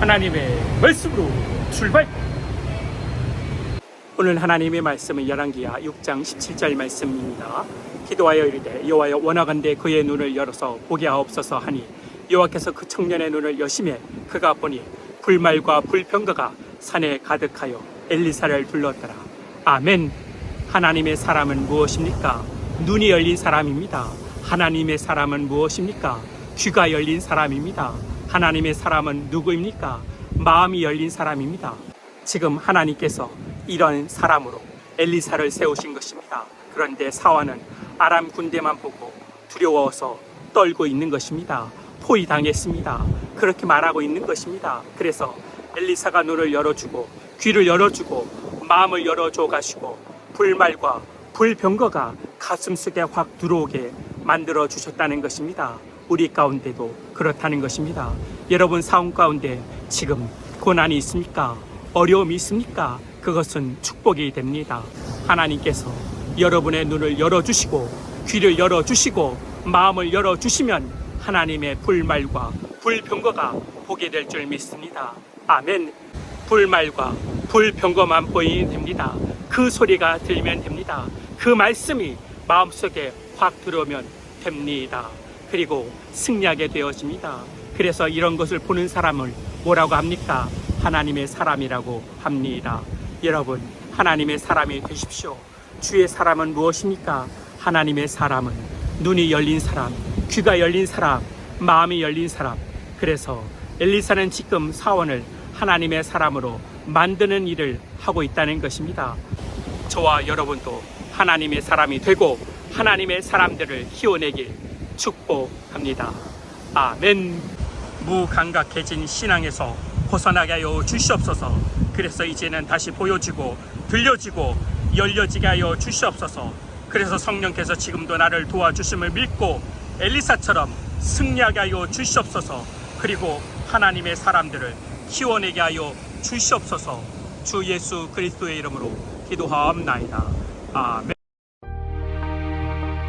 하나님의 말씀으로 출발! 오늘 하나님의 말씀은 열왕기야 6장 17절 말씀입니다. 기도하여 이르되 여호와여 원하건대 그의 눈을 열어서 보게 하옵소서 하니 여호와께서 그 청년의 눈을 여심해 그가 보니 불말과 불평거가 산에 가득하여 엘리사를 둘렀더라. 아멘. 하나님의 사람은 무엇입니까? 눈이 열린 사람입니다. 하나님의 사람은 무엇입니까? 귀가 열린 사람입니다. 하나님의 사람은 누구입니까? 마음이 열린 사람입니다. 지금 하나님께서 이런 사람으로 엘리사를 세우신 것입니다. 그런데 사화는 아람 군대만 보고 두려워서 떨고 있는 것입니다. 포위당했습니다. 그렇게 말하고 있는 것입니다. 그래서 엘리사가 눈을 열어주고 귀를 열어주고 마음을 열어줘 가시고 불말과 불병거가 가슴속에 확 들어오게 만들어 주셨다는 것입니다. 우리 가운데도 그렇다는 것입니다. 여러분 삶 가운데 지금 고난이 있습니까? 어려움이 있습니까? 그것은 축복이 됩니다. 하나님께서 여러분의 눈을 열어주시고 귀를 열어주시고 마음을 열어주시면 하나님의 불말과 불병거가 보게 될 줄 믿습니다. 아멘. 불말과 불병거만 보이면 됩니다. 그 소리가 들리면 됩니다. 그 말씀이 마음속에 확 들어오면 됩니다. 그리고 승리하게 되어집니다. 그래서 이런 것을 보는 사람을 뭐라고 합니까? 하나님의 사람이라고 합니다. 여러분, 하나님의 사람이 되십시오. 주의 사람은 무엇입니까? 하나님의 사람은 눈이 열린 사람, 귀가 열린 사람, 마음이 열린 사람. 그래서 엘리사는 지금 사원을 하나님의 사람으로 만드는 일을 하고 있다는 것입니다. 저와 여러분도 하나님의 사람이 되고 하나님의 사람들을 키워내길 축복합니다. 아멘. 무감각해진 신앙에서 벗어나게 하여 주시옵소서. 그래서 이제는 다시 보여지고 들려지고 열려지게 하여 주시옵소서. 그래서 성령께서 지금도 나를 도와주심을 믿고 엘리사처럼 승리하게 하여 주시옵소서. 그리고 하나님의 사람들을 키워내게 하여 주시옵소서. 주 예수 그리스도의 이름으로 기도하옵나이다. 아멘.